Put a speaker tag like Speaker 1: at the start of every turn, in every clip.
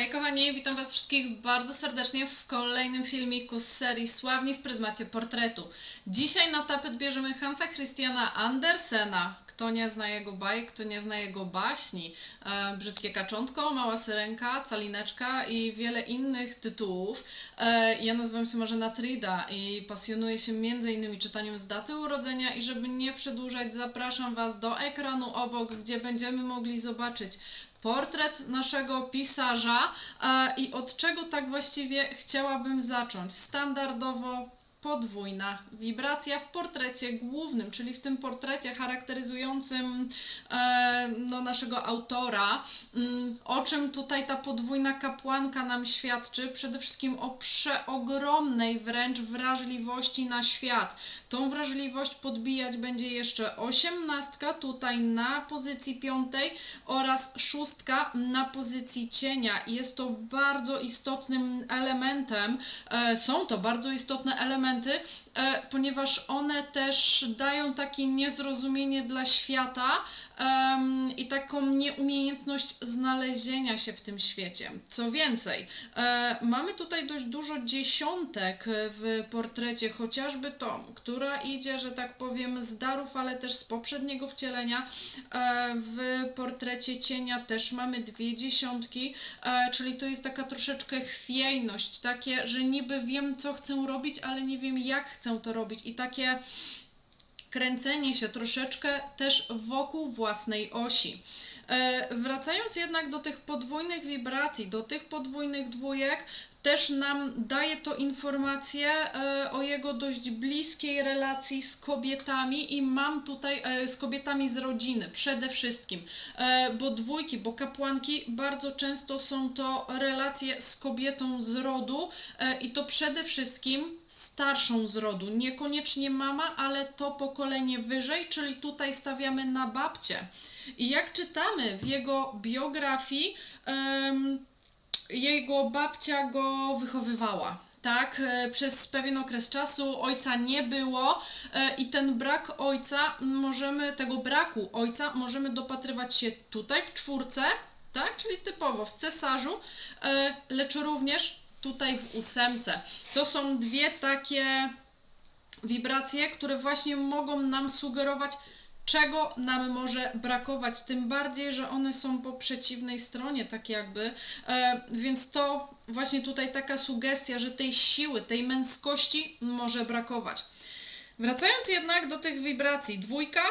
Speaker 1: Hej kochani, witam Was wszystkich bardzo serdecznie w kolejnym filmiku z serii Sławni w pryzmacie portretu. Dzisiaj na tapet bierzemy Hansa Christiana Andersena. Kto nie zna jego bajek, kto nie zna jego baśni. E, Brzydkie kaczątko, Mała syrenka, Calineczka i wiele innych tytułów. E, ja nazywam się Marzena Trida i pasjonuję się innymi czytaniem z daty urodzenia i żeby nie przedłużać, zapraszam Was do ekranu obok, gdzie będziemy mogli zobaczyć portret naszego pisarza e, i od czego tak właściwie chciałabym zacząć. Standardowo podwójna wibracja w portrecie głównym, czyli w tym portrecie charakteryzującym e, no, naszego autora. Mm, O czym tutaj ta podwójna kapłanka nam świadczy? Przede wszystkim o przeogromnej wręcz wrażliwości na świat. Tą wrażliwość podbijać będzie jeszcze osiemnastka tutaj na pozycji piątej oraz szóstka na pozycji cienia. Jest to bardzo istotnym elementem, e, są to bardzo istotne elementy, e, ponieważ one też dają takie niezrozumienie dla świata em, i taką nieumiejętność znalezienia się w tym świecie. Co więcej, e, mamy tutaj dość dużo dziesiątek w portrecie, chociażby tą, która idzie, że tak powiem, z darów, ale też z poprzedniego wcielenia. E, w portrecie cienia też mamy dwie dziesiątki, e, czyli to jest taka troszeczkę chwiejność, takie, że niby wiem, co chcę robić, ale nie wiem, jak chcę to robić i takie kręcenie się troszeczkę też wokół własnej osi. E, Wracając jednak do tych podwójnych wibracji, do tych podwójnych dwójek, też nam daje to informację e, o jego dość bliskiej relacji z kobietami i mam tutaj e, z kobietami z rodziny przede wszystkim, e, bo dwójki, bo kapłanki bardzo często są to relacje z kobietą z rodu i to przede wszystkim starszą z rodu, niekoniecznie mama, ale to pokolenie wyżej, czyli tutaj stawiamy na babcię. I jak czytamy w jego biografii, jego babcia go wychowywała. Tak, e, przez pewien okres czasu ojca nie było e, i ten brak ojca możemy, tego braku ojca możemy dopatrywać się tutaj w czwórce, tak, czyli typowo w cesarzu, e, lecz również tutaj w ósemce. To są dwie takie wibracje, które właśnie mogą nam sugerować, czego nam może brakować, tym bardziej, że one są po przeciwnej stronie, tak jakby, e, więc to właśnie tutaj taka sugestia, że tej siły, tej męskości może brakować. Wracając jednak do tych wibracji, dwójka,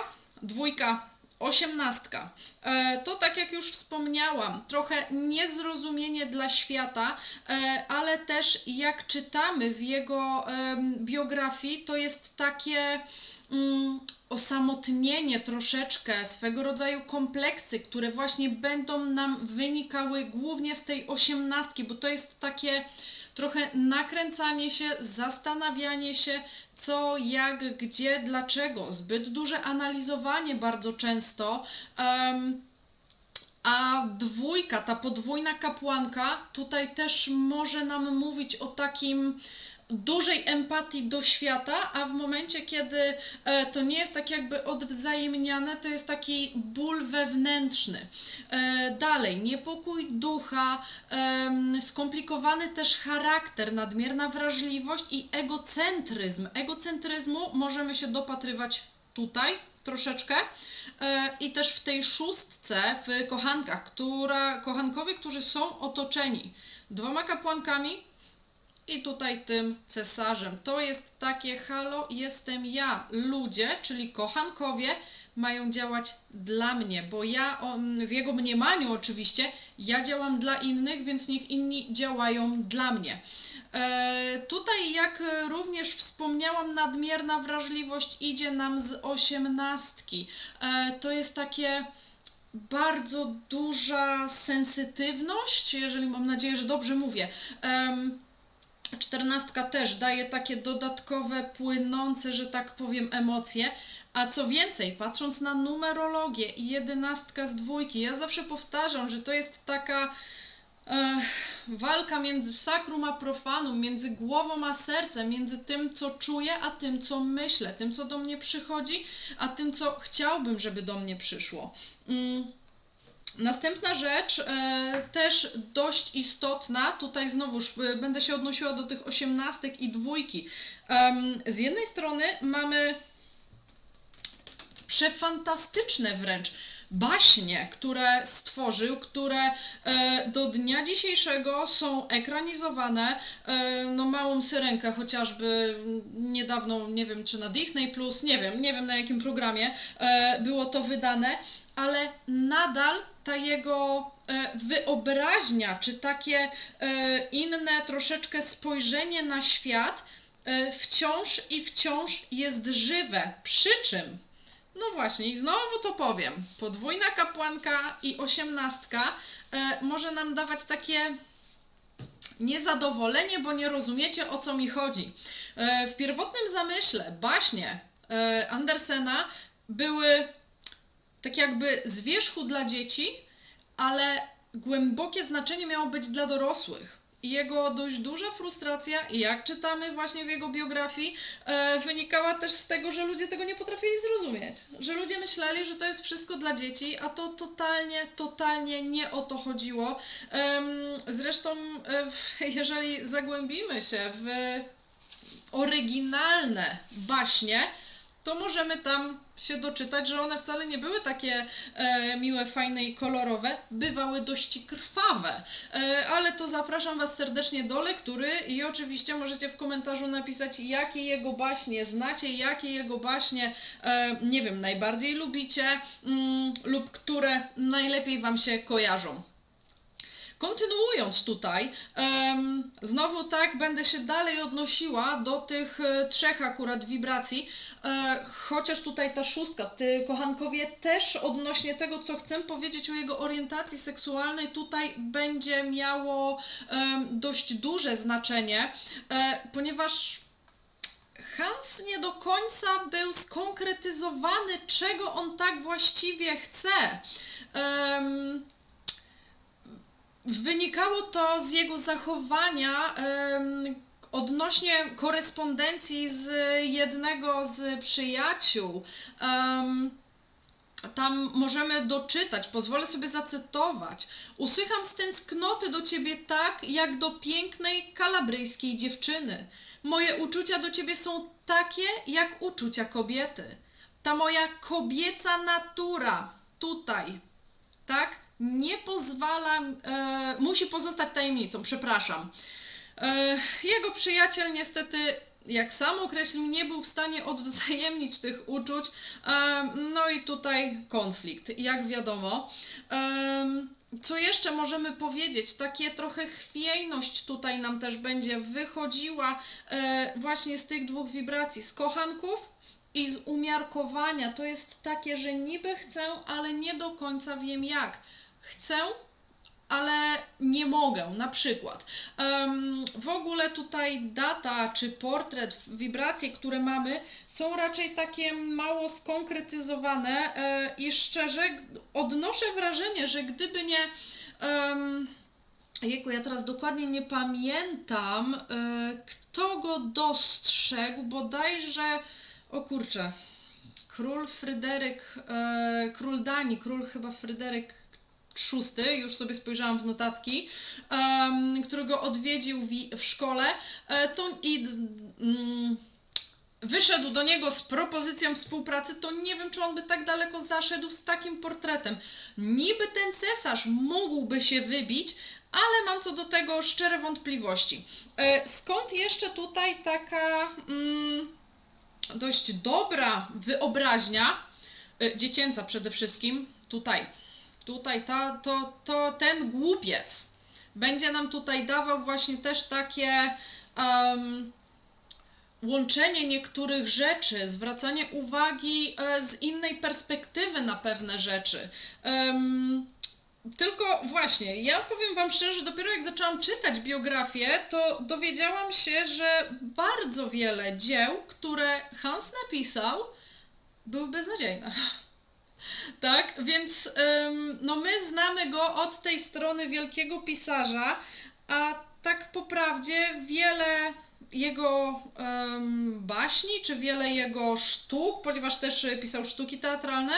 Speaker 1: dwójka, osiemnastka. E, to tak jak już wspomniałam, trochę niezrozumienie dla świata, e, ale też jak czytamy w jego biografii, to jest takie mm, osamotnienie troszeczkę, swego rodzaju kompleksy, które właśnie będą nam wynikały głównie z tej osiemnastki, bo to jest takie trochę nakręcanie się, zastanawianie się, co, jak, gdzie, dlaczego. Zbyt duże analizowanie bardzo często. em, a dwójka, ta podwójna kapłanka, tutaj też może nam mówić o takim dużej empatii do świata, a w momencie, kiedy e, to nie jest tak jakby odwzajemniane, to jest taki ból wewnętrzny. E, dalej, niepokój ducha, skomplikowany też charakter, nadmierna wrażliwość i egocentryzm. Egocentryzmu możemy się dopatrywać tutaj troszeczkę e, i też w tej szóstce w kochankach, która, kochankowie, którzy są otoczeni dwoma kapłankami, i tutaj tym cesarzem. To jest takie halo, jestem ja. Ludzie, czyli kochankowie, mają działać dla mnie, bo ja w jego mniemaniu oczywiście, ja działam dla innych, więc niech inni działają dla mnie. E, tutaj, jak również wspomniałam, nadmierna wrażliwość idzie nam z osiemnastki. E, to jest takie bardzo duża sensytywność, jeżeli mam nadzieję, że dobrze mówię. Czternastka też daje takie dodatkowe, płynące, że tak powiem, emocje. A co więcej, patrząc na numerologię i jedenastka z dwójki, ja zawsze powtarzam, że to jest taka e, walka między sakrum a profanum, między głową a sercem, między tym, co czuję, a tym, co myślę, tym, co do mnie przychodzi, a tym, co chciałbym, żeby do mnie przyszło. Mm. Następna rzecz, e, też dość istotna, tutaj znowuż e, będę się odnosiła do tych osiemnastek i dwójki. Z jednej strony mamy przefantastyczne wręcz baśnie, które stworzył, które e, do dnia dzisiejszego są ekranizowane. E, no małą syrenkę chociażby niedawno, nie wiem czy na Disney Plus, nie wiem, nie wiem na jakim programie e, było to wydane, ale nadal ta jego wyobraźnia, czy takie inne troszeczkę spojrzenie na świat wciąż i wciąż jest żywe. Przy czym no właśnie, i znowu to powiem. Podwójna kapłanka i osiemnastka e, może nam dawać takie niezadowolenie, bo nie rozumiecie o co mi chodzi. E, w pierwotnym zamyśle baśnie e, Andersena były tak jakby z wierzchu dla dzieci, ale głębokie znaczenie miało być dla dorosłych. Jego dość duża frustracja, jak czytamy właśnie w jego biografii, e, wynikała też z tego, że ludzie tego nie potrafili zrozumieć. Że ludzie myśleli, że to jest wszystko dla dzieci, a to totalnie, totalnie nie o to chodziło. Zresztą, e, jeżeli zagłębimy się w oryginalne baśnie, to możemy tam się doczytać, że one wcale nie były takie e, miłe, fajne i kolorowe, bywały dość krwawe. E, ale to zapraszam Was serdecznie do lektury i oczywiście możecie w komentarzu napisać, jakie jego baśnie znacie, jakie jego baśnie, e, nie wiem, najbardziej lubicie mm, lub które najlepiej Wam się kojarzą. Kontynuując tutaj, znowu tak będę się dalej odnosiła do tych e, trzech akurat wibracji, e, chociaż tutaj ta szóstka, ty kochankowie też odnośnie tego, co chcę powiedzieć o jego orientacji seksualnej, tutaj będzie miało dość duże znaczenie, e, ponieważ Hans nie do końca był skonkretyzowany, czego on tak właściwie chce. Em, Wynikało to z jego zachowania odnośnie korespondencji z jednego z przyjaciół. Tam możemy doczytać, pozwolę sobie zacytować. Usycham z tęsknoty do ciebie tak, jak do pięknej kalabryjskiej dziewczyny. Moje uczucia do ciebie są takie, jak uczucia kobiety. Ta moja kobieca natura tutaj, tak? Nie pozwala, e, musi pozostać tajemnicą, przepraszam. E, jego przyjaciel niestety, jak sam określił, nie był w stanie odwzajemnić tych uczuć. E, no i tutaj konflikt, jak wiadomo. Em, co jeszcze możemy powiedzieć? Takie trochę chwiejność tutaj nam też będzie wychodziła e, właśnie z tych dwóch wibracji, z kochanków i z umiarkowania. To jest takie, że niby chcę, ale nie do końca wiem jak. Chcę, ale nie mogę, na przykład. Em, w ogóle tutaj data czy portret, wibracje, które mamy, są raczej takie mało skonkretyzowane e, i szczerze odnoszę wrażenie, że gdyby nie. Um, Jejku, ja teraz dokładnie nie pamiętam, e, kto go dostrzegł, bodajże, o kurczę, król Fryderyk, e, król Danii, król chyba Fryderyk VI, już sobie spojrzałam w notatki, em, którego odwiedził wi- w szkole, e, to i mm, wyszedł do niego z propozycją współpracy, to nie wiem, czy on by tak daleko zaszedł z takim portretem. Niby ten cesarz mógłby się wybić, ale mam co do tego szczere wątpliwości. E, Skąd jeszcze tutaj taka mm, dość dobra wyobraźnia, e, dziecięca przede wszystkim, tutaj, tutaj ta, to, to ten głupiec będzie nam tutaj dawał właśnie też takie em, łączenie niektórych rzeczy, zwracanie uwagi e, z innej perspektywy na pewne rzeczy. Em, tylko właśnie, ja powiem Wam szczerze, dopiero jak zaczęłam czytać biografię, to dowiedziałam się, że bardzo wiele dzieł, które Hans napisał, były beznadziejne. Tak, więc ym, no my znamy go od tej strony wielkiego pisarza, a tak po prawdzie wiele jego ym, baśni, czy wiele jego sztuk, ponieważ też y, pisał sztuki teatralne,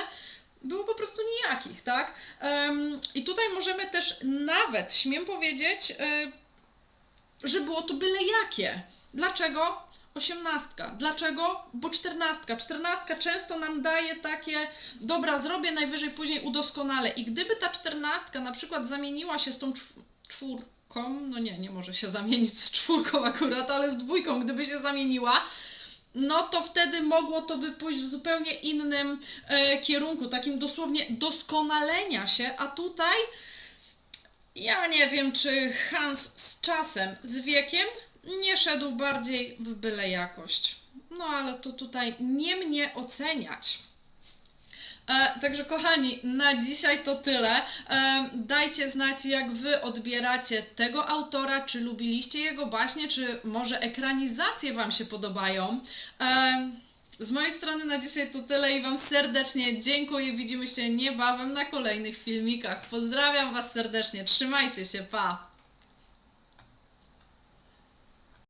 Speaker 1: było po prostu nijakich, tak? Em, I tutaj możemy też nawet, śmiem powiedzieć, y, że było to byle jakie. Dlaczego? Osiemnastka. Dlaczego? Bo czternastka. Czternastka często nam daje takie, dobra, zrobię najwyżej później udoskonalę. I gdyby ta czternastka na przykład zamieniła się z tą czw- czwórką, no nie, nie może się zamienić z czwórką akurat, ale z dwójką, gdyby się zamieniła, no to wtedy mogło to by pójść w zupełnie innym e, kierunku, takim dosłownie doskonalenia się, a tutaj ja nie wiem, czy Hans z czasem, z wiekiem nie szedł bardziej w byle jakość. No ale to tutaj nie mnie oceniać. E, także kochani, na dzisiaj to tyle. E, dajcie znać, jak wy odbieracie tego autora, czy lubiliście jego baśnie, czy może ekranizacje wam się podobają. E, z mojej strony na dzisiaj to tyle i wam serdecznie dziękuję. Widzimy się niebawem na kolejnych filmikach. Pozdrawiam was serdecznie, trzymajcie się, pa!